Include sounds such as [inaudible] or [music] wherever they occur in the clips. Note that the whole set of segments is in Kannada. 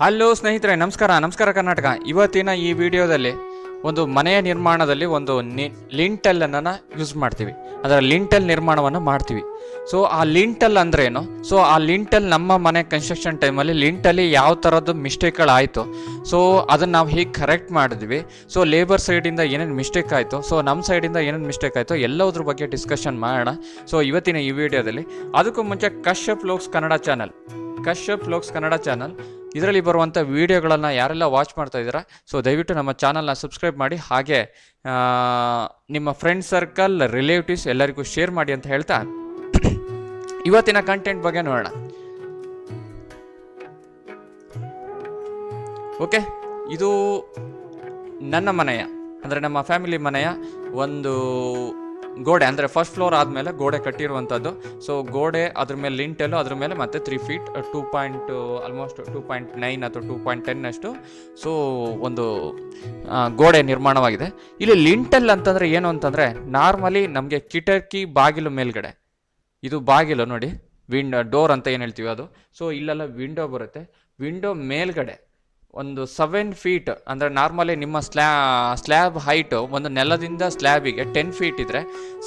ಹಲೋ ಸ್ನೇಹಿತರೆ, ನಮಸ್ಕಾರ. ನಮಸ್ಕಾರ ಕರ್ನಾಟಕ. ಇವತ್ತಿನ ಈ ವಿಡಿಯೋದಲ್ಲಿ ಒಂದು ಮನೆಯ ನಿರ್ಮಾಣದಲ್ಲಿ ಒಂದು ನಿ ಅನ್ನ ಯೂಸ್ ಮಾಡ್ತೀವಿ. ಅದರ ಲಿಂಟಲ್ ನಿರ್ಮಾಣವನ್ನು ಮಾಡ್ತೀವಿ. ಸೊ ಆ ಲಿಂಟಲ್ ಏನು ಸೊ ಆ ಲಿಂಟಲ್ ನಮ್ಮ ಮನೆ ಕನ್ಸ್ಟ್ರಕ್ಷನ್ ಟೈಮಲ್ಲಿ ಲಿಂಟಲ್ಲಿ ಯಾವ ಥರದ್ದು ಮಿಸ್ಟೇಕ್ಗಳಾಯಿತು ಸೊ ಅದನ್ನು ನಾವು ಹೀಗೆ ಕರೆಕ್ಟ್ ಮಾಡಿದ್ವಿ ಸೊ ಲೇಬರ್ ಸೈಡಿಂದ ಏನೇನು ಮಿಸ್ಟೇಕ್ ಆಯಿತು ಸೊ ನಮ್ಮ ಸೈಡಿಂದ ಏನೇನು ಮಿಸ್ಟೇಕ್ ಆಯಿತು, ಎಲ್ಲದ್ರ ಬಗ್ಗೆ ಡಿಸ್ಕಷನ್ ಮಾಡೋಣ. ಸೊ ಇವತ್ತಿನ ಈ ವಿಡಿಯೋದಲ್ಲಿ, ಅದಕ್ಕೂ ಮುಂಚೆ Kashyap looks Kannada channel Kashyap looks Kannada channel ಇದರಲ್ಲಿ ಬರುವಂಥ ವಿಡಿಯೋಗಳನ್ನು ಯಾರೆಲ್ಲ ವಾಚ್ ಮಾಡ್ತಾ ಇದ್ದೀರಾ ಸೊ ದಯವಿಟ್ಟು ನಮ್ಮ ಚಾನಲ್ನ ಸಬ್ಸ್ಕ್ರೈಬ್ ಮಾಡಿ. ಹಾಗೆ ನಿಮ್ಮ ಫ್ರೆಂಡ್ ಸರ್ಕಲ್ ರಿಲೇಟಿವ್ಸ್ ಎಲ್ಲರಿಗೂ ಶೇರ್ ಮಾಡಿ ಅಂತ ಹೇಳ್ತಾ [coughs] ಇವತ್ತಿನ ಕಂಟೆಂಟ್ ಬಗ್ಗೆ ನೋಡೋಣ. ಓಕೆ ಇದು ನನ್ನ ಮನೆಯ, ಅಂದರೆ ನಮ್ಮ ಫ್ಯಾಮಿಲಿ ಮನೆಯ ಒಂದು ಗೋಡೆ ಅಂದರೆ ಫಸ್ಟ್ ಫ್ಲೋರ್ ಆದಮೇಲೆ ಗೋಡೆ ಕಟ್ಟಿರುವಂಥದ್ದು ಸೊ ಗೋಡೆ ಅದ್ರ ಮೇಲೆ ಲಿಂಟೆಲ್ಲು ಅದ್ರ ಮೇಲೆ ಮತ್ತೆ three feet two point almost two point nine ಅಥವಾ ಟೂ ಪಾಯಿಂಟ್ ಟೆನ್ ಅಷ್ಟು ಸೊ ಒಂದು ಗೋಡೆ ನಿರ್ಮಾಣವಾಗಿದೆ. ಇಲ್ಲಿ ಲಿಂಟೆಲ್ ಅಂತಂದರೆ ಏನು ಅಂತಂದರೆ ನಾರ್ಮಲಿ ನಮಗೆ ಕಿಟಕಿ ಬಾಗಿಲು ಮೇಲ್ಗಡೆ, ಇದು ಬಾಗಿಲು ನೋಡಿ ವಿಂಡೋ ಡೋರ್ ಅಂತ ಏನು ಹೇಳ್ತೀವಿ ಅದು. ಸೊ ಇಲ್ಲೆಲ್ಲ ವಿಂಡೋ ಬರುತ್ತೆ. ವಿಂಡೋ ಮೇಲ್ಗಡೆ ಒಂದು ಸೆವೆನ್ ಫೀಟ್ ಅಂದರೆ ನಾರ್ಮಲಿ ನಿಮ್ಮ ಸ್ಲ್ಯಾ ಸ್ಲ್ಯಾಬ್ ಹೈಟು ಒಂದು ನೆಲದಿಂದ ಸ್ಲ್ಯಾಬಿಗೆ ಟೆನ್ ಫೀಟ್ ಇದ್ದರೆ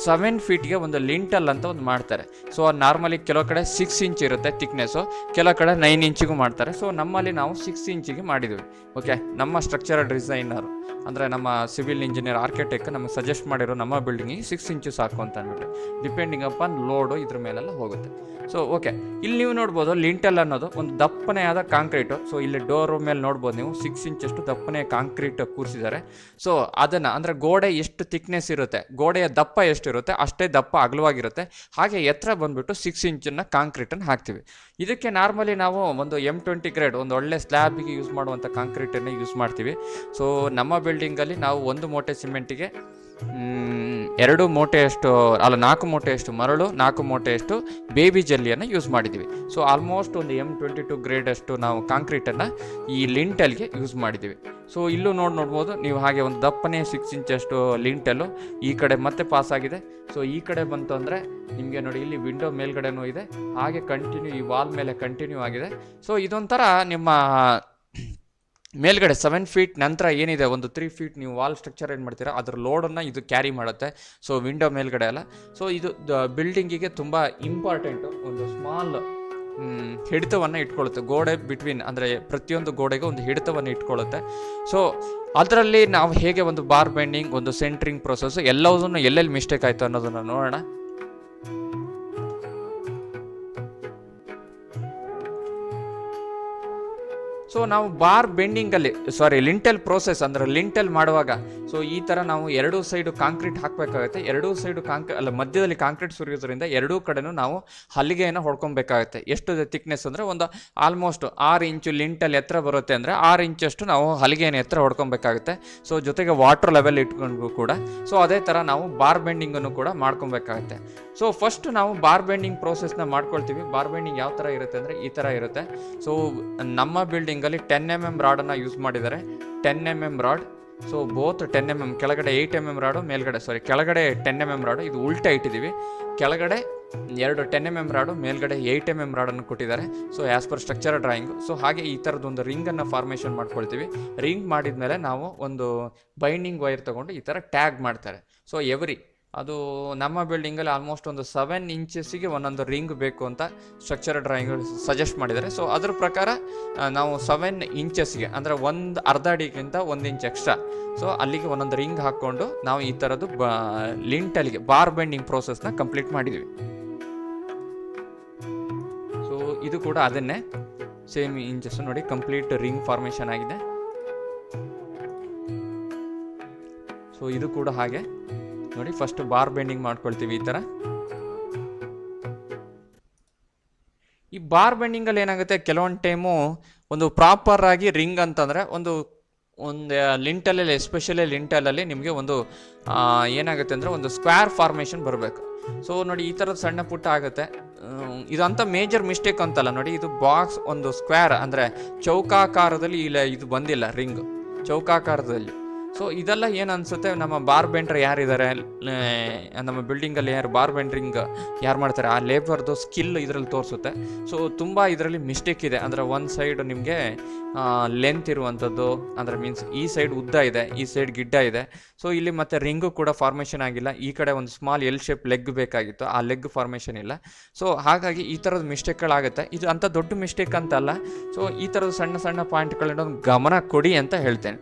ಸೆವೆನ್ ಫೀಟ್ಗೆ ಒಂದು ಲಿಂಟಲ್ ಅಂತ ಒಂದು ಮಾಡ್ತಾರೆ. ಸೊ ನಾರ್ಮಲಿ ಕೆಲವು ಕಡೆ ಸಿಕ್ಸ್ ಇಂಚ್ ಇರುತ್ತೆ ತಿಕ್ನೆಸ್ಸು ಕೆಲವು ಕಡೆ ನೈನ್ ಇಂಚಿಗೂ ಮಾಡ್ತಾರೆ. ಸೊ ನಮ್ಮಲ್ಲಿ ನಾವು ಸಿಕ್ಸ್ ಇಂಚಿಗೆ ಮಾಡಿದ್ವಿ. ಓಕೆ ನಮ್ಮ ಸ್ಟ್ರಕ್ಚರಲ್ ಡಿಸೈನರು ಅಂದರೆ ನಮ್ಮ ಸಿವಿಲ್ ಇಂಜಿನಿಯರ್ ಆರ್ಕಿಟೆಕ್ ನಮಗೆ ಸಜೆಸ್ಟ್ ಮಾಡಿರೋ ನಮ್ಮ ಬಿಲ್ಡಿಂಗಿಗೆ ಸಿಕ್ಸ್ ಇಂಚು ಸಾಕು ಅಂತ ಅಂದ್ಬಿಟ್ಟು ಡಿಪೆಂಡಿಂಗ್ ಅಪಾನ್ ಲೋಡು ಇದ್ರ ಮೇಲೆಲ್ಲ ಹೋಗುತ್ತೆ. ಸೊ ಓಕೆ ಇಲ್ಲಿ ನೀವು ನೋಡ್ಬೋದು ಲಿಂಟಲ್ ಅನ್ನೋದು ಒಂದು ದಪ್ಪನೇ ಆದ ಕಾಂಕ್ರೀಟು ಸೊ ಇಲ್ಲಿ ಡೋರ್ ಮೇಲೆ ನೋಡ್ಬೋದು ನೀವು ಸಿಕ್ಸ್ ಇಂಚಷ್ಟು ದಪ್ಪನೆ ಕಾಂಕ್ರೀಟ್ ಕೂರಿಸಿದ್ದಾರೆ. ಸೊ ಅದನ್ನು ಅಂದರೆ ಗೋಡೆ ಎಷ್ಟು ಥಿಕ್ನೆಸ್ ಇರುತ್ತೆ, ಗೋಡೆಯ ದಪ್ಪ ಎಷ್ಟಿರುತ್ತೆ, ಅಷ್ಟೇ ದಪ್ಪ ಅಗಲವಾಗಿರುತ್ತೆ. ಹಾಗೆ ಎತ್ತರ ಬಂದ್ಬಿಟ್ಟು ಸಿಕ್ಸ್ ಇಂಚನ್ನು ಕಾಂಕ್ರೀಟನ್ನು ಹಾಕ್ತೀವಿ. ಇದಕ್ಕೆ ನಾರ್ಮಲಿ ನಾವು ಒಂದು ಎಂ ಟ್ವೆಂಟಿ ಗ್ರೇಡ್ ಒಂದು ಒಳ್ಳೆ ಸ್ಲ್ಯಾಬಿಗೆ ಯೂಸ್ ಮಾಡುವಂಥ ಕಾಂಕ್ರೀಟನ್ನು ಯೂಸ್ ಮಾಡ್ತೀವಿ. ಸೊ ನಮ್ಮ ಬಿಲ್ಡಿಂಗಲ್ಲಿ ನಾವು ಒಂದು ಮೂಟೆ ಸಿಮೆಂಟಿಗೆ ಎರಡು ಮೂಟೆಯಷ್ಟು ಅಲ್ಲ, ನಾಲ್ಕು ಮೂಟೆಯಷ್ಟು ಮರಳು, ನಾಲ್ಕು ಮೂಟೆಯಷ್ಟು ಬೇಬಿ ಜಲ್ಲಿಯನ್ನು ಯೂಸ್ ಮಾಡಿದ್ದೀವಿ. ಸೊ ಆಲ್ಮೋಸ್ಟ್ ಒಂದು ಎಂ ಟ್ವೆಂಟಿ ಟು ಗ್ರೇಡಷ್ಟು ನಾವು ಕಾಂಕ್ರೀಟನ್ನು ಈ ಲಿಂಟಲ್ಗೆ ಯೂಸ್ ಮಾಡಿದ್ದೀವಿ. ಸೊ ಇಲ್ಲೂ ನೋಡಿ ನೋಡ್ಬೋದು, ನೀವು ಹಾಗೆ ಒಂದು ದಪ್ಪನೇ ಸಿಕ್ಸ್ ಇಂಚಷ್ಟು ಲಿಂಟಲ್ಲು ಈ ಕಡೆ ಮತ್ತೆ ಪಾಸ್ ಆಗಿದೆ. ಸೊ ಈ ಕಡೆ ಬಂತು ಅಂದರೆ ನಿಮಗೆ ನೋಡಿ ಇಲ್ಲಿ ವಿಂಡೋ ಮೇಲ್ಗಡೆನೂ ಇದೆ, ಹಾಗೆ ಕಂಟಿನ್ಯೂ ಈ ವಾಲ್ ಮೇಲೆ ಕಂಟಿನ್ಯೂ ಆಗಿದೆ. ಸೊ ಇದೊಂಥರ ನಿಮ್ಮ ಮೇಲ್ಗಡೆ ಸೆವೆನ್ ಫೀಟ್ ನಂತರ ಏನಿದೆ? ಒಂದು ತ್ರೀ ಫೀಟ್ ನೀವು ವಾಲ್ ಸ್ಟ್ರಕ್ಚರ್ ಏನು ಮಾಡ್ತೀರಾ? ಅದ್ರ ಲೋಡನ್ನು ಇದು ಕ್ಯಾರಿ ಮಾಡುತ್ತೆ. ಸೊ ವಿಂಡೋ ಮೇಲ್ಗಡೆ ಅಲ್ಲ. ಸೊ ಇದು ಬಿಲ್ಡಿಂಗಿಗೆ ತುಂಬ ಇಂಪಾರ್ಟೆಂಟು ಒಂದು ಸ್ಮಾಲ್ ಹಿಡಿತವನ್ನು ಇಟ್ಕೊಳ್ಳುತ್ತೆ. ಗೋಡೆ ಬಿಟ್ವೀನ್ ಅಂದರೆ ಪ್ರತಿಯೊಂದು ಗೋಡೆಗೂ ಒಂದು ಹಿಡಿತವನ್ನು ಇಟ್ಕೊಳ್ಳುತ್ತೆ. ಸೊ ಅದರಲ್ಲಿ ನಾವು ಹೇಗೆ ಒಂದು ಬಾರ್ ಬೆಂಡಿಂಗ್ ಒಂದು ಸೆಂಟ್ರಿಂಗ್ ಪ್ರೊಸೆಸ್ ಎಲ್ಲದನ್ನು ಎಲ್ಲೆಲ್ಲಿ ಮಿಸ್ಟೇಕ್ ಆಯಿತು ಅನ್ನೋದನ್ನು ನೋಡೋಣ. ಸೊ ನಾವು ಬಾರ್ ಬೆಂಡಿಂಗಲ್ಲಿ ಸಾರಿ ಲಿಂಟಲ್ ಪ್ರೋಸೆಸ್ ಅಂದರೆ ಲಿಂಟೆಲ್ ಮಾಡುವಾಗ ಸೊ ಈ ಥರ ನಾವು ಎರಡೂ ಸೈಡು ಕಾಂಕ್ರೀಟ್ ಹಾಕಬೇಕಾಗುತ್ತೆ. ಎರಡೂ ಸೈಡು ಕಾಂಕ್ರೀ ಅಲ್ಲ, ಮಧ್ಯದಲ್ಲಿ ಕಾಂಕ್ರೀಟ್ ಸುರಿಯೋದ್ರಿಂದ ಎರಡೂ ಕಡೆನೂ ನಾವು ಹಲಿಗೆಯನ್ನು ಹೊಡ್ಕೊಬೇಕಾಗುತ್ತೆ. ಎಷ್ಟು ತಿಕ್ನೆಸ್ ಅಂದರೆ ಒಂದು ಆಲ್ಮೋಸ್ಟ್ ಆರು ಇಂಚು ಲಿಂಟಲ್ ಎತ್ತರ ಬರುತ್ತೆ ಅಂದರೆ ಆರು ಇಂಚಷ್ಟು ನಾವು ಹಲಿಗೆಯನ್ನು ಎತ್ತರ ಹೊಡ್ಕೊಬೇಕಾಗುತ್ತೆ. ಸೊ ಜೊತೆಗೆ ವಾಟರ್ ಲೆವೆಲ್ ಇಟ್ಕೊಂಡು ಕೂಡ. ಸೊ ಅದೇ ಥರ ನಾವು ಬಾರ್ ಬೆಂಡಿಂಗನ್ನು ಕೂಡ ಮಾಡ್ಕೊಬೇಕಾಗುತ್ತೆ. ಸೊ ಫಸ್ಟ್ ನಾವು ಬಾರ್ ಬೈಂಡಿಂಗ್ ಪ್ರೋಸೆಸ್ನ ಮಾಡ್ಕೊಳ್ತೀವಿ. ಬಾರ್ ಬೈಂಡಿಂಗ್ ಯಾವ ಥರ ಇರುತ್ತೆ ಅಂದರೆ ಈ ಥರ ಇರುತ್ತೆ. ಸೊ ನಮ್ಮ ಬಿಲ್ಡಿಂಗಲ್ಲಿ ಟೆನ್ ಎಂ ಎಂ ರಾಡನ್ನು ಯೂಸ್ ಮಾಡಿದ್ದಾರೆ. Ten M M rod so both ten M M ಕೆಳಗಡೆ ಏಯ್ಟ್ ಎಂ ಎಂ ರಾಡು ಮೇಲ್ಗಡೆ ಸಾರಿ ಕೆಳಗಡೆ ಟೆನ್ ಎಂ ಎಂ ರಾಡು ಇದು ಉಲ್ಟಾ ಇಟ್ಟಿದ್ದೀವಿ. ಕೆಳಗಡೆ ಎರಡು ಟೆನ್ ಎಂ ಎಂ ರಾಡು ಮೇಲ್ಗಡೆ ಏಯ್ಟ್ ಎಂ ಎಂ ರಾಡನ್ನು ಕೊಟ್ಟಿದ್ದಾರೆ. So as per structure drawing so ಹಾಗೆ ಈ ಥರದೊಂದು ರಿಂಗನ್ನು ಫಾರ್ಮೇಷನ್ ಮಾಡ್ಕೊಳ್ತೀವಿ. ರಿಂಗ್ ಮಾಡಿದ ಮೇಲೆ ನಾವು ಒಂದು ಬೈಂಡಿಂಗ್ ವೈರ್ ತೊಗೊಂಡು ಈ ಥರ ಟ್ಯಾಗ್ ಮಾಡ್ತಾರೆ. ಸೊ ಎವ್ರಿ ಅದು ನಮ್ಮ ಬಿಲ್ಡಿಂಗಲ್ಲಿ ಆಲ್ಮೋಸ್ಟ್ ಒಂದು ಸೆವೆನ್ ಇಂಚಸ್ಸಿಗೆ ಒಂದೊಂದು ರಿಂಗ್ ಬೇಕು ಅಂತ ಸ್ಟ್ರಕ್ಚರ್ ಡ್ರಾಯಿಂಗ್ ಸಜೆಸ್ಟ್ ಮಾಡಿದ್ದಾರೆ. ಸೊ ಅದ್ರ ಪ್ರಕಾರ ನಾವು ಸೆವೆನ್ ಇಂಚಸ್ಗೆ ಅಂದರೆ ಒಂದು ಅರ್ಧ ಅಡಿಗಿಂತ ಒಂದು ಇಂಚ್ ಎಕ್ಸ್ಟ್ರಾ ಸೊ ಅಲ್ಲಿಗೆ ಒಂದೊಂದು ರಿಂಗ್ ಹಾಕ್ಕೊಂಡು ನಾವು ಈ ಥರದ್ದು ಬ ಲಿಂಟಲ್ಲಿಗೆ ಬಾರ್ ಬೆಂಡಿಂಗ್ ಪ್ರೋಸೆಸ್ನ ಕಂಪ್ಲೀಟ್ ಮಾಡಿದ್ವಿ. ಸೊ ಇದು ಕೂಡ ಅದನ್ನೇ ಸೇಮ್ ಇಂಚಸ್ ನೋಡಿ ಕಂಪ್ಲೀಟ್ ರಿಂಗ್ ಫಾರ್ಮೇಷನ್ ಆಗಿದೆ. ಸೊ ಇದು ಕೂಡ ಹಾಗೆ. ನೋಡಿ ಫಸ್ಟ್ ಬಾರ್ ಬೆಂಡಿಂಗ್ ಮಾಡ್ಕೊಳ್ತೀವಿ ಈ ಥರ ಈ ಬಾರ್ ಬೆಂಡಿಂಗಲ್ಲಿ ಏನಾಗುತ್ತೆ, ಕೆಲವೊಂದು ಟೈಮು ಒಂದು ಪ್ರಾಪರ್ ಆಗಿ ರಿಂಗ್ ಅಂತಂದರೆ ಒಂದು ಒಂದು ಲಿಂಟಲಲ್ಲಿ ಎಸ್ಪೆಷಲಿ ಲಿಂಟಲಲ್ಲಿ ನಿಮಗೆ ಒಂದು ಏನಾಗುತ್ತೆ ಅಂದರೆ ಒಂದು ಸ್ಕ್ವೇರ್ ಫಾರ್ಮೇಷನ್ ಬರಬೇಕು. ಸೊ ನೋಡಿ, ಈ ಥರದ ಸಣ್ಣ ಪುಟ್ಟ ಆಗುತ್ತೆ. ಇದಂಥ ಮೇಜರ್ ಮಿಸ್ಟೇಕ್ ಅಂತಲ್ಲ, ನೋಡಿ, ಇದು ಬಾಕ್ಸ್ ಒಂದು ಸ್ಕ್ವೇರ್ ಅಂದರೆ ಚೌಕಾಕಾರದಲ್ಲಿ ಇಲ್ಲ, ಇದು ಬಂದಿಲ್ಲ ರಿಂಗ್ ಚೌಕಾಕಾರದಲ್ಲಿ. ಸೊ ಇದೆಲ್ಲ ಏನು ಅನಿಸುತ್ತೆ? ನಮ್ಮ ಬಾರ್ ಬೆಂಡ್ರ್ ಯಾರಿದ್ದಾರೆ ನಮ್ಮ ಬಿಲ್ಡಿಂಗಲ್ಲಿ ಯಾರು ಬಾರ್ ಬೆಂಡ್ರಿಂಗ್ ಯಾರು ಮಾಡ್ತಾರೆ? ಆ ಲೇಬರ್ದು ಸ್ಕಿಲ್ ಇದರಲ್ಲಿ ತೋರಿಸುತ್ತೆ. ಸೊ ತುಂಬ ಇದರಲ್ಲಿ ಮಿಸ್ಟೇಕ್ ಇದೆ. ಅಂದರೆ ಒಂದು ಸೈಡ್ ನಿಮಗೆ ಲೆಂತ್ ಇರುವಂಥದ್ದು ಅಂದರೆ ಮೀನ್ಸ್ ಈ ಸೈಡ್ ಉದ್ದ ಇದೆ, ಈ ಸೈಡ್ ಗಿಡ್ಡ ಇದೆ. ಸೊ ಇಲ್ಲಿ ಮತ್ತೆ ರಿಂಗು ಕೂಡ ಫಾರ್ಮೇಷನ್ ಆಗಿಲ್ಲ. ಈ ಕಡೆ ಒಂದು ಸ್ಮಾಲ್ ಎಲ್ ಶೇಪ್ ಲೆಗ್ ಬೇಕಾಗಿತ್ತು. ಆ ಲೆಗ್ ಫಾರ್ಮೇಷನ್ ಇಲ್ಲ. ಸೊ ಹಾಗಾಗಿ ಈ ಥರದ ಮಿಸ್ಟೇಕ್ಗಳಾಗುತ್ತೆ ಇದು ಅಂಥ ದೊಡ್ಡ ಮಿಸ್ಟೇಕ್ ಅಂತಲ್ಲ ಸೊ ಈ ಥರದ ಸಣ್ಣ ಸಣ್ಣ ಪಾಯಿಂಟ್ಗಳನ್ನ ಗಮನ ಕೊಡಿ ಅಂತ ಹೇಳ್ತೇನೆ.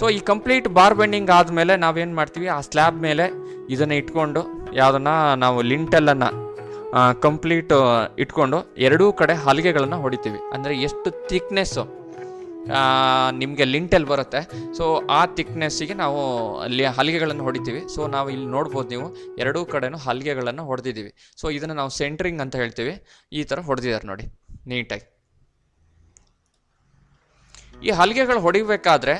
ಸೊ ಈ ಕಂಪ್ಲೀಟ್ ಬಾರ್ ಬೆಂಡಿಂಗ್ ಆದಮೇಲೆ ನಾವೇನು ಮಾಡ್ತೀವಿ? ಆ ಸ್ಲ್ಯಾಬ್ ಮೇಲೆ ಇದನ್ನು ಇಟ್ಕೊಂಡು, ಯಾವುದನ್ನ ನಾವು ಲಿಂಟೆಲ್ಲನ್ನು ಕಂಪ್ಲೀಟ್ ಇಟ್ಕೊಂಡು ಎರಡೂ ಕಡೆ ಹಲಿಗೆಗಳನ್ನು ಹೊಡಿತೀವಿ. ಅಂದರೆ ಎಷ್ಟು ಥಿಕ್ನೆಸ್ಸು ನಿಮಗೆ ಲಿಂಟೆಲ್ ಬರುತ್ತೆ. ಸೊ ಆ ಥಿಕ್ನೆಸ್ಸಿಗೆ ನಾವು ಅಲ್ಲಿ ಹಲಿಗೆಗಳನ್ನು ಹೊಡಿತೀವಿ. ಸೊ ನಾವು ಇಲ್ಲಿ ನೋಡ್ಬೋದು ನೀವು, ಎರಡೂ ಕಡೆನೂ ಹಲಿಗೆಗಳನ್ನು ಹೊಡೆದಿದ್ದೀವಿ. ಸೊ ಇದನ್ನು ನಾವು ಸೆಂಟ್ರಿಂಗ್ ಅಂತ ಹೇಳ್ತೀವಿ. ಈ ಥರ ಹೊಡೆದಿದ್ದಾರೆ ನೋಡಿ, ನೀಟಾಗಿ. ಈ ಹಲಿಗೆಗಳು ಹೊಡಿಬೇಕಾದ್ರೆ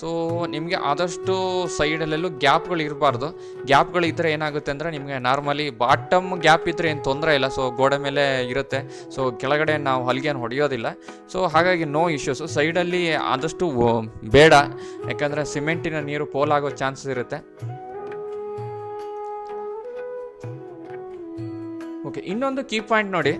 ಸೊ ನಿಮಗೆ ಆದಷ್ಟು ಸೈಡಲ್ಲೆಲ್ಲೂ ಗ್ಯಾಪ್ಗಳು ಇರಬಾರ್ದು. ಗ್ಯಾಪ್ಗಳು ಇದ್ದರೆ ಏನಾಗುತ್ತೆ ಅಂದರೆ ನಿಮಗೆ ನಾರ್ಮಲಿ ಬಾಟಮ್ ಗ್ಯಾಪ್ ಇದ್ದರೆ ಏನು ತೊಂದರೆ ಇಲ್ಲ. ಸೊ ಗೋಡೆ ಮೇಲೆ ಇರುತ್ತೆ. ಸೊ ಕೆಳಗಡೆ ನಾವು ಹಲಿಗೆಯನ್ನು ಹೊಡೆಯೋದಿಲ್ಲ. ಸೊ ಹಾಗಾಗಿ ನೋ ಇಶ್ಯೂಸು ಸೈಡಲ್ಲಿ ಆದಷ್ಟು ಬೇಡ. ಯಾಕಂದರೆ ಸಿಮೆಂಟಿನ ನೀರು ಪೋಲಾಗೋ ಚಾನ್ಸಸ್ ಇರುತ್ತೆ. ಓಕೆ ಇನ್ನೊಂದು ಕೀ ಪಾಯಿಂಟ್ ನೋಡಿ.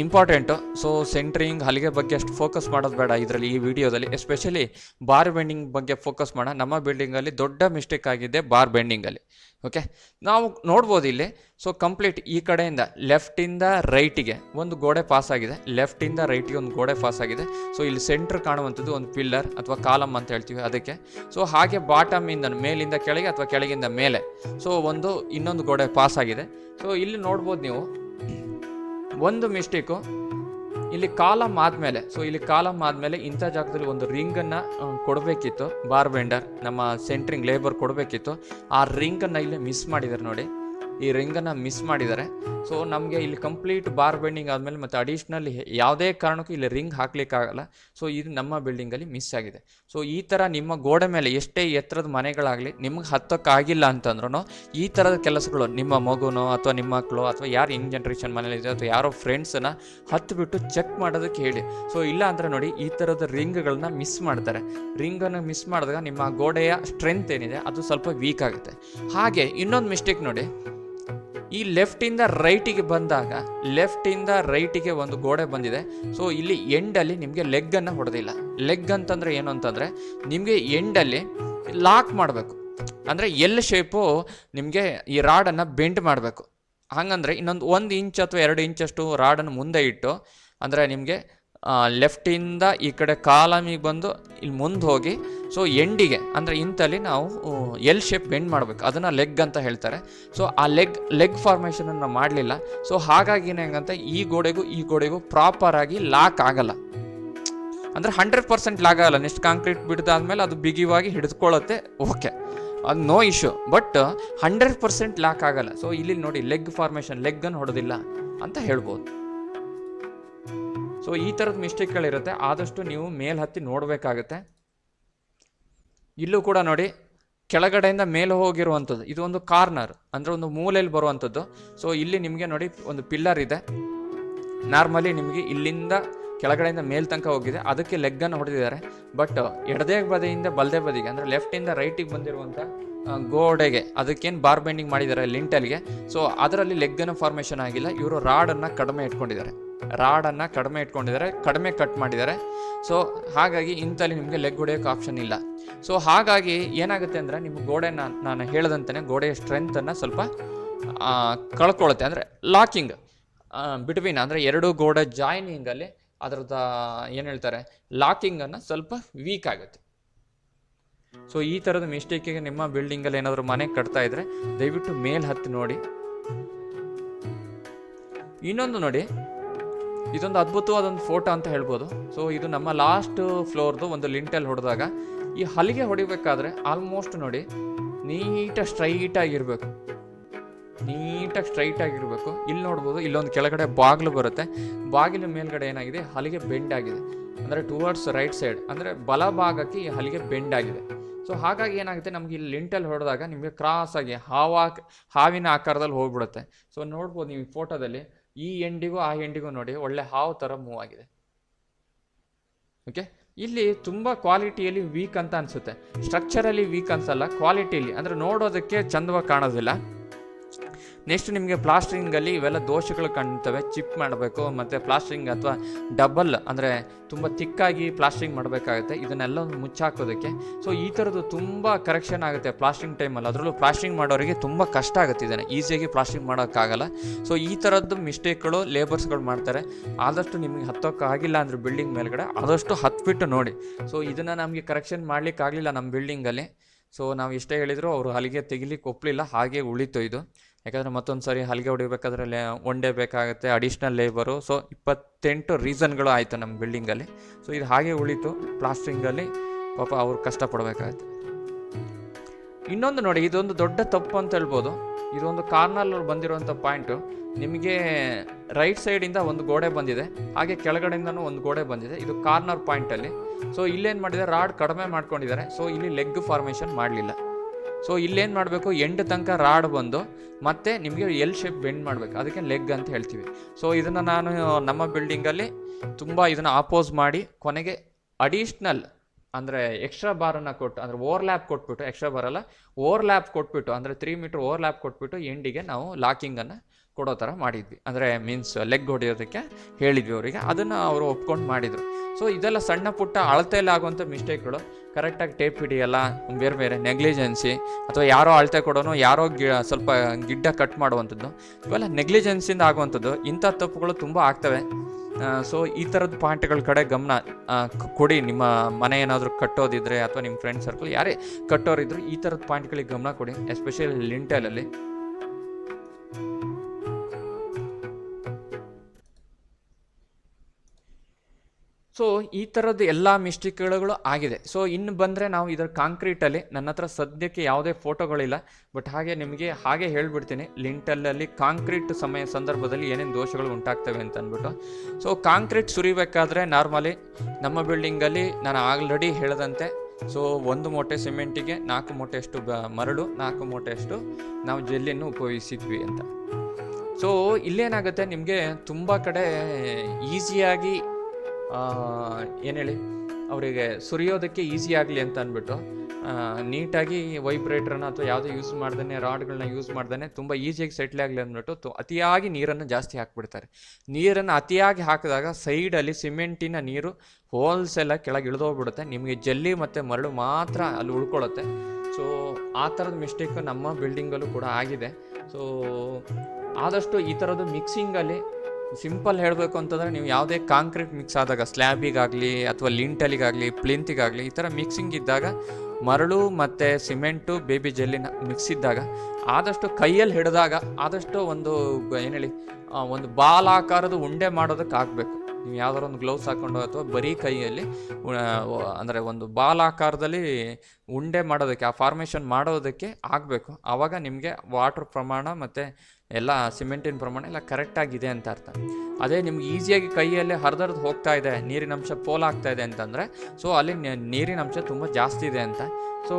ಇಂಪಾರ್ಟೆಂಟು ಸೊ ಸೆಂಟ್ರಿಂಗ್ ಹಲಿಗೆ ಬಗ್ಗೆ ಅಷ್ಟು ಫೋಕಸ್ ಮಾಡೋದು ಬೇಡ ಇದರಲ್ಲಿ ಈ ವಿಡಿಯೋದಲ್ಲಿ ಎಸ್ಪೆಷಲಿ ಬಾರ್ ಬೆಂಡಿಂಗ್ ಬಗ್ಗೆ ಫೋಕಸ್ ಮಾಡೋಣ. ನಮ್ಮ ಬಿಲ್ಡಿಂಗಲ್ಲಿ ದೊಡ್ಡ ಮಿಸ್ಟೇಕ್ ಆಗಿದೆ ಬಾರ್ ಬೆಂಡಿಂಗಲ್ಲಿ ಓಕೆ ನಾವು ನೋಡ್ಬೋದು ಇಲ್ಲಿ. ಸೊ ಕಂಪ್ಲೀಟ್ ಈ ಕಡೆಯಿಂದ ಲೆಫ್ಟಿಂದ ರೈಟಿಗೆ ಒಂದು ಗೋಡೆ ಪಾಸ್ ಆಗಿದೆ. ಲೆಫ್ಟಿಂದ ರೈಟಿಗೆ ಒಂದು ಗೋಡೆ ಪಾಸ್ ಆಗಿದೆ. ಸೊ ಇಲ್ಲಿ ಸೆಂಟ್ರ್ ಕಾಣುವಂಥದ್ದು ಒಂದು ಪಿಲ್ಲರ್ ಅಥವಾ ಕಾಲಮ್ ಅಂತ ಹೇಳ್ತೀವಿ ಅದಕ್ಕೆ. ಸೊ ಹಾಗೆ ಬಾಟಮಿಂದ ಮೇಲಿಂದ ಕೆಳಗೆ ಅಥವಾ ಕೆಳಗಿಂದ ಮೇಲೆ. ಸೊ ಒಂದು ಇನ್ನೊಂದು ಗೋಡೆ ಪಾಸ್ ಆಗಿದೆ. ಸೊ ಇಲ್ಲಿ ನೋಡ್ಬೋದು ನೀವು. ಒಂದು ಮಿಸ್ಟೇಕು, ಇಲ್ಲಿ ಕಾಲಮ್ ಆದಮೇಲೆ ಸೊ ಇಲ್ಲಿ ಕಾಲಮ್ ಆದಮೇಲೆ ಇಂಥ ಜಾಗದಲ್ಲಿ ಒಂದು ರಿಂಗನ್ನು ಕೊಡಬೇಕಿತ್ತು, ಬಾರ್ ಬೆಂಡರ್ ನಮ್ಮ ಸೆಂಟ್ರಿಂಗ್ ಲೇಬರ್ ಕೊಡಬೇಕಿತ್ತು. ಆ ರಿಂಗನ್ನು ಇಲ್ಲಿ ಮಿಸ್ ಮಾಡಿದ್ದಾರೆ ನೋಡಿ, ಈ ರಿಂಗನ್ನು ಮಿಸ್ ಮಾಡಿದ್ದಾರೆ. ಸೊ ನಮಗೆ ಇಲ್ಲಿ ಕಂಪ್ಲೀಟ್ ಬಾರ್ ಬೆಂಡಿಂಗ್ ಆದಮೇಲೆ ಮತ್ತು ಅಡಿಷ್ನಲ್ ಯಾವುದೇ ಕಾರಣಕ್ಕೂ ಇಲ್ಲಿ ರಿಂಗ್ ಹಾಕ್ಲಿಕ್ಕಾಗಲ್ಲ. ಸೊ ಇದು ನಮ್ಮ ಬಿಲ್ಡಿಂಗಲ್ಲಿ ಮಿಸ್ ಆಗಿದೆ. ಸೊ ಈ ಥರ ನಿಮ್ಮ ಗೋಡೆ ಮೇಲೆ ಎಷ್ಟೇ ಎತ್ತರದ ಮನೆಗಳಾಗಲಿ ನಿಮ್ಗೆ ಹತ್ತೋಕ್ಕಾಗಿಲ್ಲ ಅಂತಂದ್ರೂ ಈ ಥರದ ಕೆಲಸಗಳು ನಿಮ್ಮ ಮಗುನೋ ಅಥವಾ ನಿಮ್ಮ ಮಕ್ಕಳು ಅಥವಾ ಯಾರು ಯಂಗ್ ಜನ್ರೇಷನ್ ಮನೇಲಿದೆ ಅಥವಾ ಯಾರೋ ಫ್ರೆಂಡ್ಸನ್ನ ಹತ್ತು ಚೆಕ್ ಮಾಡೋದಕ್ಕೆ ಹೇಳಿ. ಸೊ ಇಲ್ಲ ಅಂದರೆ ನೋಡಿ ಈ ಥರದ ರಿಂಗ್ಗಳನ್ನ ಮಿಸ್ ಮಾಡ್ತಾರೆ. ರಿಂಗನ್ನು ಮಿಸ್ ಮಾಡಿದಾಗ ನಿಮ್ಮ ಗೋಡೆಯ ಸ್ಟ್ರೆಂತ್ ಏನಿದೆ ಅದು ಸ್ವಲ್ಪ ವೀಕ್ ಆಗುತ್ತೆ. ಹಾಗೆ ಇನ್ನೊಂದು ಮಿಸ್ಟೇಕ್ ನೋಡಿ. ಈ ಲೆಫ್ಟಿಂದ ರೈಟಿಗೆ ಬಂದಾಗ ಲೆಫ್ಟಿಂದ ರೈಟಿಗೆ ಒಂದು ಗೋಡೆ ಬಂದಿದೆ. ಸೊ ಇಲ್ಲಿ ಎಂಡಲ್ಲಿ ನಿಮಗೆ ಲೆಗ್ಗನ್ನು ಹೊಡೆದಿಲ್ಲ. ಲೆಗ್ ಅಂತಂದರೆ ಏನು ಅಂತಂದರೆ, ನಿಮಗೆ ಎಂಡಲ್ಲಿ ಲಾಕ್ ಮಾಡಬೇಕು. ಅಂದರೆ ಎಲ್ ಶೇಪು ನಿಮಗೆ ಈ ರಾಡನ್ನು ಬೆಂಡ್ ಮಾಡಬೇಕು. ಹಾಗಂದ್ರೆ ಇನ್ನೊಂದು ಒಂದು ಇಂಚ್ ಅಥವಾ ಎರಡು ಇಂಚಷ್ಟು ರಾಡನ್ನು ಮುಂದೆ ಇಟ್ಟು, ಅಂದರೆ ನಿಮಗೆ ಲೆಫ್ಟಿಂದ ಈ ಕಡೆ ಕಾಲಮಿಗೆ ಬಂದು ಇಲ್ಲಿ ಮುಂದೆ ಹೋಗಿ ಸೊ ಎಂಡಿಗೆ ಅಂದರೆ ಇಂತಲ್ಲಿ ನಾವು ಎಲ್ ಶೇಪ್ ಬೆಂಡ್ ಮಾಡಬೇಕು. ಅದನ್ನು ಲೆಗ್ ಅಂತ ಹೇಳ್ತಾರೆ. ಸೊ ಆ ಲೆಗ್ ಲೆಗ್ ಫಾರ್ಮೇಷನನ್ನು ಮಾಡಲಿಲ್ಲ. ಸೊ ಹಾಗಾಗಿ ಏನಂತ ಈ ಗೋಡೆಗೂ ಈ ಗೋಡೆಗೂ ಪ್ರಾಪರಾಗಿ ಲಾಕ್ ಆಗಲ್ಲ. ಅಂದರೆ ಹಂಡ್ರೆಡ್ ಪರ್ಸೆಂಟ್ ಲಾಗ್ ಆಗಲ್ಲ. ನೆಕ್ಸ್ಟ್ ಕಾಂಕ್ರೀಟ್ ಬಿಡ್ದಾದ್ಮೇಲೆ ಅದು ಬಿಗಿವಾಗಿ ಹಿಡಿದುಕೊಳ್ಳುತ್ತೆ ಓಕೆ ಅದು no issue but hundred percent lock ಆಗಲ್ಲ. ಸೊ ಇಲ್ಲಿ ನೋಡಿ ಲೆಗ್ ಫಾರ್ಮೇಷನ್ ಲೆಗ್ಗನ್ನು ಹೊಡೆದಿಲ್ಲ ಅಂತ ಹೇಳ್ಬೋದು. ಸೊ ಈ ಥರದ ಮಿಸ್ಟೇಕ್ಗಳಿರುತ್ತೆ. ಆದಷ್ಟು ನೀವು ಮೇಲೆ ಹತ್ತಿ ನೋಡಬೇಕಾಗತ್ತೆ. ಇಲ್ಲೂ ಕೂಡ ನೋಡಿ, ಕೆಳಗಡೆಯಿಂದ ಮೇಲೆ ಹೋಗಿರುವಂಥದ್ದು. ಇದು ಒಂದು ಕಾರ್ನರ್, ಅಂದರೆ ಒಂದು ಮೂಲೆಯಲ್ಲಿ ಬರುವಂಥದ್ದು. ಸೊ ಇಲ್ಲಿ ನಿಮಗೆ ನೋಡಿ ಒಂದು ಪಿಲ್ಲರ್ ಇದೆ. ನಾರ್ಮಲಿ ನಿಮಗೆ ಇಲ್ಲಿಂದ ಕೆಳಗಡೆಯಿಂದ ಮೇಲ್ ತನಕ ಹೋಗಿದೆ. ಅದಕ್ಕೆ ಲೆಗ್ಗನ್ನು ಹೊಡೆದಿದ್ದಾರೆ. ಬಟ್ ಎಡದೇ ಬದಿಯಿಂದ ಬಲದೇ ಬದಿಗೆ, ಅಂದರೆ ಲೆಫ್ಟಿಂದ ರೈಟಿಗೆ ಬಂದಿರುವಂಥ ಗೋಡೆಗೆ, ಅದಕ್ಕೇನು ಬಾರ್ ಬೆಂಡಿಂಗ್ ಮಾಡಿದ್ದಾರೆ ಲಿಂಟಲ್ಗೆ. ಸೊ ಅದರಲ್ಲಿ ಲೆಗ್ಗನ್ನು ಫಾರ್ಮೇಷನ್ ಆಗಿಲ್ಲ. ಇವರು ರಾಡನ್ನು ಕಡಿಮೆ ಇಟ್ಕೊಂಡಿದ್ದಾರೆ. ರಾಡನ್ನು ಕಡಿಮೆ ಇಟ್ಕೊಂಡಿದ್ದಾರೆ, ಕಡಿಮೆ ಕಟ್ ಮಾಡಿದ್ದಾರೆ. ಸೊ ಹಾಗಾಗಿ ಇಂಥಲ್ಲಿ ನಿಮಗೆ ಲೆಗ್ ಹೊಡೆಯೋಕೆ ಆಪ್ಷನ್ ಇಲ್ಲ. ಸೊ ಹಾಗಾಗಿ ಏನಾಗುತ್ತೆ ಅಂದರೆ ನಿಮ್ಮ ಗೋಡೆನ ನಾನು ಹೇಳದಂತೆ ಗೋಡೆಯ ಸ್ಟ್ರೆಂತನ್ನು ಸ್ವಲ್ಪ ಕಳ್ಕೊಳ್ಳುತ್ತೆ ಅಂದರೆ ಲಾಕಿಂಗ್ ಬಿಟ್ವೀನ್ ಅಂದರೆ ಎರಡು ಗೋಡೆ ಜಾಯ್ನಿಂಗಲ್ಲಿ ಅದ್ರದ ಏನು ಹೇಳ್ತಾರೆ ಲಾಕಿಂಗನ್ನು ಸ್ವಲ್ಪ ವೀಕ್ ಆಗುತ್ತೆ. ಸೊ ಈ ಥರದ ಮಿಸ್ಟೇಕಿಗೆ ನಿಮ್ಮ ಬಿಲ್ಡಿಂಗಲ್ಲಿ ಏನಾದರೂ ಮನೆ ಕಟ್ತಾ ಇದ್ರೆ, ದಯವಿಟ್ಟು ಮೇಲ್ ಹತ್ತಿ ನೋಡಿ. ಇನ್ನೊಂದು ನೋಡಿ. ಇದೊಂದು ಅದ್ಭುತವಾದೊಂದು ಫೋಟೋ ಅಂತ ಹೇಳ್ಬೋದು. ಸೊ ಇದು ನಮ್ಮ ಲಾಸ್ಟ್ ಫ್ಲೋರ್ದು ಒಂದು ಲಿಂಟಲ್ಲಿ ಹೊಡೆದಾಗ, ಈ ಹಲಿಗೆ ಹೊಡಿಬೇಕಾದ್ರೆ ಆಲ್ಮೋಸ್ಟ್ ನೋಡಿ ನೀಟಾಗಿ ಸ್ಟ್ರೈಟಾಗಿರ್ಬೇಕು ನೀಟಾಗಿ ಸ್ಟ್ರೈಟ್ ಆಗಿರಬೇಕು. ಇಲ್ಲಿ ನೋಡ್ಬೋದು, ಇಲ್ಲೊಂದು ಕೆಳಗಡೆ ಬಾಗಿಲು ಬರುತ್ತೆ. ಬಾಗಿಲು ಮೇಲ್ಗಡೆ ಏನಾಗಿದೆ, ಹಲಿಗೆ ಬೆಂಡ್ ಆಗಿದೆ. ಅಂದರೆ ಟುವರ್ಡ್ಸ್ ರೈಟ್ ಸೈಡ್ ಅಂದರೆ ಬಲ ಭಾಗಕ್ಕೆ ಈ ಹಲಿಗೆ ಬೆಂಡ್ ಆಗಿದೆ. ಸೊ ಹಾಗಾಗಿ ಏನಾಗುತ್ತೆ, ನಮಗೆ ಇಲ್ಲಿ ಲಿಂಟಲ್ಲಿ ಹೊಡೆದಾಗ ನಿಮಗೆ ಕ್ರಾಸ್ ಆಗಿ ಹಾವಾ, ಹಾವಿನ ಆಕಾರದಲ್ಲಿ ಹೋಗ್ಬಿಡುತ್ತೆ. ಸೊ ನೋಡ್ಬೋದು ನೀವು ಈ ಫೋಟೋದಲ್ಲಿ ಈ ಎಂಡಿಗೂ ಆ ಎಂಡಿಗೂ ನೋಡಿ ಒಳ್ಳೆ ಹಾವು ಥರ ಮೂವ್ ಆಗಿದೆ. ಓಕೆ ಇಲ್ಲಿ ತುಂಬ ಕ್ವಾಲಿಟಿಯಲ್ಲಿ ವೀಕ್ ಅಂತ ಅನಿಸುತ್ತೆ. ಸ್ಟ್ರಕ್ಚರಲ್ಲಿ ವೀಕ್ ಅನ್ಸಲ್ಲ ಕ್ವಾಲಿಟಿಯಲ್ಲಿ ಅಂದರೆ ನೋಡೋದಕ್ಕೆ ಚಂದವಾಗಿ ಕಾಣೋದಿಲ್ಲ. ನೆಕ್ಸ್ಟ್ ನಿಮಗೆ ಪ್ಲಾಸ್ಟ್ರಿಂಗಲ್ಲಿ ಇವೆಲ್ಲ ದೋಷಗಳು ಕಾಣ್ತವೆ ಚಿಪ್ ಮಾಡಬೇಕು, ಮತ್ತು ಪ್ಲಾಸ್ಟ್ರಿಂಗ್ ಅಥವಾ ಡಬಲ್ ಅಂದರೆ ತುಂಬ ತಿಕ್ಕಾಗಿ ಪ್ಲಾಸ್ಟ್ರಿಂಗ್ ಮಾಡಬೇಕಾಗುತ್ತೆ. ಇದನ್ನೆಲ್ಲ ಒಂದು ಮುಚ್ಚಾಕೋದಕ್ಕೆ. ಸೊ ಈ ಥರದ್ದು ತುಂಬ ಕರೆಕ್ಷನ್ ಆಗುತ್ತೆ ಪ್ಲಾಸ್ಟ್ರಿಂಗ್ ಟೈಮಲ್ಲಿ ಅದರಲ್ಲೂ ಪ್ಲಾಸ್ಟ್ರಿಂಗ್ ಮಾಡೋರಿಗೆ ತುಂಬ ಕಷ್ಟ ಆಗುತ್ತೆ ಇದನ್ನು. ಈಸಿಯಾಗಿ ಪ್ಲಾಸ್ಟ್ರಿಂಗ್ ಮಾಡೋಕ್ಕಾಗಲ್ಲ. ಸೊ ಈ ಥರದ್ದು ಮಿಸ್ಟೇಕ್ಗಳು ಲೇಬರ್ಸ್ಗಳು ಮಾಡ್ತಾರೆ. ಆದಷ್ಟು ನಿಮಗೆ ಹತ್ತೋಕ್ಕಾಗಿಲ್ಲ ಅಂದರೆ ಬಿಲ್ಡಿಂಗ್ ಮೇಲ್ಗಡೆ, ಆದಷ್ಟು ಹತ್ಬಿಟ್ಟು ನೋಡಿ. ಸೊ ಇದನ್ನು ನಮಗೆ ಕರೆಕ್ಷನ್ ಮಾಡಲಿಕ್ಕಾಗಲಿಲ್ಲ ನಮ್ಮ ಬಿಲ್ಡಿಂಗಲ್ಲಿ ಸೊ ನಾವು ಎಷ್ಟೇ ಹೇಳಿದರೂ ಅವರು ಅಲ್ಲಿಗೆ ತೆಗಿಲಿಕ್ಕೆ ಒಪ್ಪಲಿಲ್ಲ ಹಾಗೆ ಉಳಿತು ಇದು. ಯಾಕಂದರೆ ಮತ್ತೊಂದು ಸಾರಿ ಹಲಿಗೆ ಹೊಡಿಬೇಕಾದ್ರೆ ಲೇ ಒನ್ ಡೇ ಬೇಕಾಗುತ್ತೆ ಅಡಿಷ್ನಲ್ ಲೇಬರು ಸೊ ಇಪ್ಪತ್ತೆಂಟು ರೀಸನ್ಗಳು ಆಯಿತು ನಮ್ಮ ಬಿಲ್ಡಿಂಗಲ್ಲಿ ಸೊ ಇದು ಹಾಗೆ ಉಳಿತು ಪ್ಲಾಸ್ಟ್ರಿಂಗಲ್ಲಿ ಪಾಪ ಅವ್ರು ಕಷ್ಟಪಡಬೇಕಾಗುತ್ತೆ. ಇನ್ನೊಂದು ನೋಡಿ, ಇದೊಂದು ದೊಡ್ಡ ತಪ್ಪು ಅಂತ ಹೇಳ್ಬೋದು. ಇದೊಂದು ಕಾರ್ನಲ್ಲಿ ಬಂದಿರುವಂಥ ಪಾಯಿಂಟು ನಿಮಗೆ ರೈಟ್ ಸೈಡಿಂದ ಒಂದು ಗೋಡೆ ಬಂದಿದೆ. ಹಾಗೆ ಕೆಳಗಡೆಯಿಂದನೂ ಒಂದು ಗೋಡೆ ಬಂದಿದೆ. ಇದು ಕಾರ್ನರ್ ಪಾಯಿಂಟಲ್ಲಿ ಸೊ ಇಲ್ಲೇನು ಮಾಡಿದೆ? ರಾಡ್ ಕಡಿಮೆ ಮಾಡ್ಕೊಂಡಿದ್ದಾರೆ. ಸೊ ಇಲ್ಲಿ ಲೆಗ್ ಫಾರ್ಮೇಷನ್ ಮಾಡಲಿಲ್ಲ. ಸೊ ಇಲ್ಲೇನು ಮಾಡಬೇಕು? ಎಂಡ್ ತನಕ ರಾಡ್ ಬಂದು ಮತ್ತೆ ನಿಮಗೆ ಎಲ್ ಶೇಪ್ ಬೆಂಡ್ ಮಾಡಬೇಕು. ಅದಕ್ಕೆ ಲೆಗ್ ಅಂತ ಹೇಳ್ತೀವಿ. ಸೊ ಇದನ್ನು ನಾನು ನಮ್ಮ ಬಿಲ್ಡಿಂಗಲ್ಲಿ ತುಂಬ ಇದನ್ನು ಆಪೋಸ್ ಮಾಡಿ ಕೊನೆಗೆ ಅಡಿಷ್ನಲ್ ಅಂದರೆ ಎಕ್ಸ್ಟ್ರಾ ಬಾರನ್ನು ಕೊಟ್ಟು, ಅಂದರೆ ಓವರ್ ಲ್ಯಾಪ್ ಕೊಟ್ಬಿಟ್ಟು ಎಕ್ಸ್ಟ್ರಾ ಬಾರಲ್ಲ ಓವರ್ ಲ್ಯಾಪ್ ಕೊಟ್ಬಿಟ್ಟು, ಅಂದರೆ ತ್ರೀ ಮೀಟ್ರ್ ಓವರ್ ಲ್ಯಾಪ್ ಕೊಟ್ಬಿಟ್ಟು ಎಂಡಿಗೆ ನಾವು ಲಾಕಿಂಗನ್ನು ಕೊಡೋ ಥರ ಮಾಡಿದ್ವಿ. ಅಂದರೆ ಮೀನ್ಸ್ ಲೆಗ್ ಹೊಡೆಯೋದಕ್ಕೆ ಹೇಳಿದ್ವಿ ಅವರಿಗೆ. ಅದನ್ನು ಅವರು ಒಪ್ಕೊಂಡು ಮಾಡಿದರು. ಸೊ ಇದೆಲ್ಲ ಸಣ್ಣ ಪುಟ್ಟ ಅಳತೆಯಲ್ಲಿ ಆಗುವಂಥ ಮಿಸ್ಟೇಕ್ಗಳು ಕರೆಕ್ಟಾಗಿ ಟೇಪ್ ಹಿಡಿಯಲ್ಲ, ಬೇರೆ ಬೇರೆ ನೆಗ್ಲಿಜೆನ್ಸಿ ಅಥವಾ ಯಾರೋ ಅಳತೆ ಕೊಡೋನು, ಯಾರೋ ಗಿ, ಸ್ವಲ್ಪ ಗಿಡ್ಡ ಕಟ್ ಮಾಡುವಂಥದ್ದು, ಇವೆಲ್ಲ ನೆಗ್ಲಿಜೆನ್ಸಿಂದ ಆಗುವಂಥದ್ದು, ಇಂಥ ತಪ್ಪುಗಳು ತುಂಬ ಆಗ್ತವೆ. ಸೊ ಈ ಥರದ ಪಾಯಿಂಟ್ಗಳ ಕಡೆ ಗಮನ ಕೊಡಿ. ನಿಮ್ಮ ಮನೆ ಏನಾದರೂ ಕಟ್ಟೋದಿದ್ರೆ ಅಥವಾ ನಿಮ್ಮ ಫ್ರೆಂಡ್ ಸರ್ಕಲ್ ಯಾರೇ ಕಟ್ಟೋರಿದ್ರು ಈ ಥರದ ಪಾಯಿಂಟ್ಗಳಿಗೆ ಗಮನ ಕೊಡಿ ಎಸ್ಪೆಷಲಿ ಲಿಂಟಲಲ್ಲಿ ಸೊ ಈ ಥರದ್ದು ಎಲ್ಲ ಮಿಸ್ಟೇಕ್ಗಳು ಆಗಿದೆ. ಸೊ ಇನ್ನು ಬಂದರೆ ನಾವು ಇದರ ಕಾಂಕ್ರೀಟಲ್ಲಿ ನನ್ನ ಹತ್ರ ಸದ್ಯಕ್ಕೆ ಯಾವುದೇ ಫೋಟೋಗಳಿಲ್ಲ. ಬಟ್ ಹಾಗೆ ನಿಮಗೆ ಹಾಗೆ ಹೇಳ್ಬಿಡ್ತೀನಿ. ಲಿಂಟಲ್ಲಲ್ಲಿ ಕಾಂಕ್ರೀಟ್ ಸಮಯ ಸಂದರ್ಭದಲ್ಲಿ ಏನೇನು ದೋಷಗಳು ಉಂಟಾಗ್ತವೆ ಅಂತ ಅಂದ್ಬಿಟ್ಟು ಸೊ ಕಾಂಕ್ರೀಟ್ ಸುರಿಬೇಕಾದ್ರೆ ನಾರ್ಮಲಿ ನಮ್ಮ ಬಿಲ್ಡಿಂಗಲ್ಲಿ ನಾನು ಆಲ್ರೆಡಿ ಹೇಳಿದಂತೆ. ಸೊ ಒಂದು ಮೂಟೆ ಸಿಮೆಂಟಿಗೆ ನಾಲ್ಕು ಮೂಟೆಯಷ್ಟು ಬ, ಮರಳು, ನಾಲ್ಕು ಮೂಟೆಯಷ್ಟು ನಾವು ಜೆಲ್ಲಿಯನ್ನು ಉಪಯೋಗಿಸಿದ್ವಿ ಅಂತ. ಸೊ ಇಲ್ಲೇನಾಗುತ್ತೆ? ನಿಮಗೆ ತುಂಬ ಕಡೆ ಈಸಿಯಾಗಿ ಏನು ಹೇಳಿ? ಅವರಿಗೆ ಸುರಿಯೋದಕ್ಕೆ ಈಸಿ ಆಗಲಿ ಅಂತ ಅಂದ್ಬಿಟ್ಟು ನೀಟಾಗಿ ವೈಬ್ರೇಟ್ರನ್ನ ಅಥವಾ ಯಾವುದೇ ಯೂಸ್ ಮಾಡ್ದೇ ರಾಡ್ಗಳನ್ನ ಯೂಸ್ ಮಾಡ್ದೇ ತುಂಬ ಈಸಿಯಾಗಿ ಸೆಟ್ಲ್ ಆಗಲಿ ಅಂದ್ಬಿಟ್ಟು ತು- ಅತಿಯಾಗಿ ನೀರನ್ನು ಜಾಸ್ತಿ ಹಾಕ್ಬಿಡ್ತಾರೆ. ನೀರನ್ನು ಅತಿಯಾಗಿ ಹಾಕಿದಾಗ ಸೈಡಲ್ಲಿ ಸಿಮೆಂಟಿನ ನೀರು ಹೋಲ್ಸ್ ಎಲ್ಲ ಕೆಳಗೆ ಇಳಿದೋಗ್ಬಿಡುತ್ತೆ. ನಿಮಗೆ ಜಲ್ಲಿ ಮತ್ತು ಮರಳು ಮಾತ್ರ ಅಲ್ಲಿ ಉಳ್ಕೊಳ್ಳುತ್ತೆ. ಸೊ ಆ ಥರದ ಮಿಸ್ಟೇಕು ನಮ್ಮ ಬಿಲ್ಡಿಂಗಲ್ಲೂ ಕೂಡ ಆಗಿದೆ. ಸೊ ಆದಷ್ಟು ಈ ಥರದ್ದು ಮಿಕ್ಸಿಂಗಲ್ಲಿ ಸಿಂಪಲ್ ಹೇಳಬೇಕು ಅಂತಂದರೆ ನೀವು ಯಾವುದೇ ಕಾಂಕ್ರೀಟ್ ಮಿಕ್ಸ್ ಆದಾಗ, ಸ್ಲ್ಯಾಬಿಗಾಗಲಿ ಅಥವಾ ಲಿಂಟಲಿಗಾಗಲಿ, ಪ್ಲಿಂತಿಗಾಗಲಿ, ಈ ಥರ ಮಿಕ್ಸಿಂಗ್ ಇದ್ದಾಗ, ಮರಳು ಮತ್ತು ಸಿಮೆಂಟು, ಬೇಬಿ ಜೆಲ್ಲಿನ ಮಿಕ್ಸ್ ಇದ್ದಾಗ, ಆದಷ್ಟು ಕೈಯಲ್ಲಿ ಹಿಡಿದಾಗ, ಆದಷ್ಟು ಒಂದು ಏನು ಹೇಳಿ ಒಂದು ಬಾಲಾಕಾರದ ಉಂಡೆ ಮಾಡೋದಕ್ಕೆ ಆಗಬೇಕು. ನೀವು ಯಾವ್ದಾರು ಒಂದು ಗ್ಲೌಸ್ ಹಾಕೊಂಡು ಅಥವಾ ಬರೀ ಕೈಯಲ್ಲಿ ಅಂದರೆ ಒಂದು ಬಾಲಾಕಾರದಲ್ಲಿ ಉಂಡೆ ಮಾಡೋದಕ್ಕೆ, ಆ ಫಾರ್ಮೇಷನ್ ಮಾಡೋದಕ್ಕೆ ಆಗಬೇಕು. ಆವಾಗ ನಿಮಗೆ ವಾಟರ್ ಪ್ರಮಾಣ ಮತ್ತು ಎಲ್ಲ ಸಿಮೆಂಟಿನ ಪ್ರಮಾಣ ಎಲ್ಲ ಕರೆಕ್ಟಾಗಿದೆ ಅಂತ ಅರ್ಥ. ಅದೇ ನಿಮ್ಗೆ ಈಸಿಯಾಗಿ ಕೈಯಲ್ಲಿ ಹರಿದರ್ದು ಹೋಗ್ತಾ ಇದೆ, ನೀರಿನ ಅಂಶ ಪೋಲಾಗ್ತಾ ಇದೆ ಅಂತಂದರೆ ಸೊ ಅಲ್ಲಿ ನೀರಿನಂಶ ತುಂಬ ಜಾಸ್ತಿ ಇದೆ ಅಂತ. ಸೊ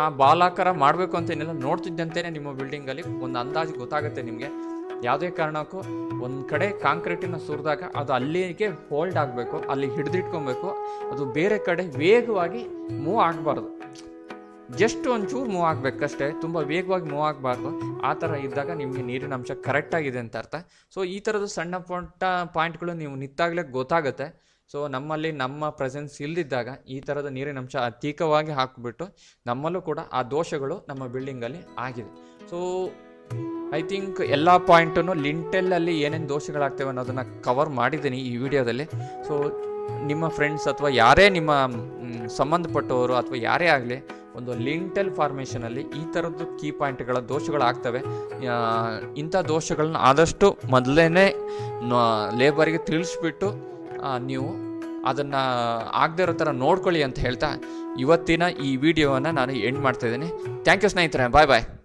ಆ ಬಾಲಾಕಾರ ಮಾಡಬೇಕು ಅಂತ ಏನೆಲ್ಲ ನೋಡ್ತಿದ್ದಂತೆಯೇ ನಿಮ್ಮ ಬಿಲ್ಡಿಂಗಲ್ಲಿ ಒಂದು ಅಂದಾಜು ಗೊತ್ತಾಗುತ್ತೆ ನಿಮಗೆ. ಯಾವುದೇ ಕಾರಣಕ್ಕೂ ಒಂದು ಕಡೆ ಕಾಂಕ್ರೀಟನ್ನು ಸುರಿದಾಗ ಅದು ಅಲ್ಲಿಗೆ ಹೋಲ್ಡ್ ಆಗಬೇಕು, ಅಲ್ಲಿ ಹಿಡಿದಿಟ್ಕೊಬೇಕು, ಅದು ಬೇರೆ ಕಡೆ ವೇಗವಾಗಿ ಮೂವ್ ಆಗಬಾರ್ದು. ಜಸ್ಟ್ ಒಂಚೂರು ಮೂವ್ ಆಗಬೇಕಷ್ಟೇ, ತುಂಬ ವೇಗವಾಗಿ ಮೂವ್ ಆಗಬಾರ್ದು. ಆ ಥರ ಇದ್ದಾಗ ನಿಮಗೆ ನೀರಿನ ಅಂಶ ಕರೆಕ್ಟಾಗಿದೆ ಅಂತ ಅರ್ಥ. ಸೊ ಈ ಥರದ ಸಣ್ಣ ಪುಟ್ಟ ಪಾಯಿಂಟ್ಗಳು ನೀವು ನಿಂತಾಗಲೇ ಗೊತ್ತಾಗುತ್ತೆ. ಸೊ ನಮ್ಮಲ್ಲಿ ನಮ್ಮ ಪ್ರೆಸೆನ್ಸ್ ಇಲ್ಲದಿದ್ದಾಗ ಈ ಥರದ ನೀರಿನ ಅಂಶ ಅಧಿಕವಾಗಿ ಹಾಕಿಬಿಟ್ಟು ನಮ್ಮಲ್ಲೂ ಕೂಡ ಆ ದೋಷಗಳು ನಮ್ಮ ಬಿಲ್ಡಿಂಗಲ್ಲಿ ಆಗಿದೆ. ಸೊ ಐ ಥಿಂಕ್ ಎಲ್ಲ ಪಾಯಿಂಟನ್ನು ಲಿಂಟೆಲ್ಲಲ್ಲಿ ಏನೇನು ದೋಷಗಳಾಗ್ತವೆ ಅನ್ನೋದನ್ನು ಕವರ್ ಮಾಡಿದ್ದೀನಿ ಈ ವಿಡಿಯೋದಲ್ಲಿ. ಸೊ ನಿಮ್ಮ ಫ್ರೆಂಡ್ಸ್ ಅಥವಾ ಯಾರೇ ನಿಮ್ಮ ಸಂಬಂಧಪಟ್ಟವರು ಅಥವಾ ಯಾರೇ ಆಗಲಿ ಒಂದು ಲಿಂಟೆಲ್ ಫಾರ್ಮೇಷನಲ್ಲಿ ಈ ಥರದ್ದು ಕೀ ಪಾಯಿಂಟ್ಗಳ ದೋಷಗಳಾಗ್ತವೆ. ಇಂಥ ದೋಷಗಳನ್ನ ಆದಷ್ಟು ಮೊದಲೇ ಲೇಬರಿಗೆ ತಿಳಿಸ್ಬಿಟ್ಟು ನೀವು ಅದನ್ನು ಆಗದೇ ಇರೋ ಥರ ನೋಡ್ಕೊಳ್ಳಿ ಅಂತ ಹೇಳ್ತಾ ಇವತ್ತಿನ ಈ ವಿಡಿಯೋವನ್ನು ನಾನು ಎಂಡ್ ಮಾಡ್ತಾಯಿದ್ದೀನಿ ಥ್ಯಾಂಕ್ ಯು ಸ್ನೇಹಿತರೆ. ಬಾಯ್ ಬಾಯ್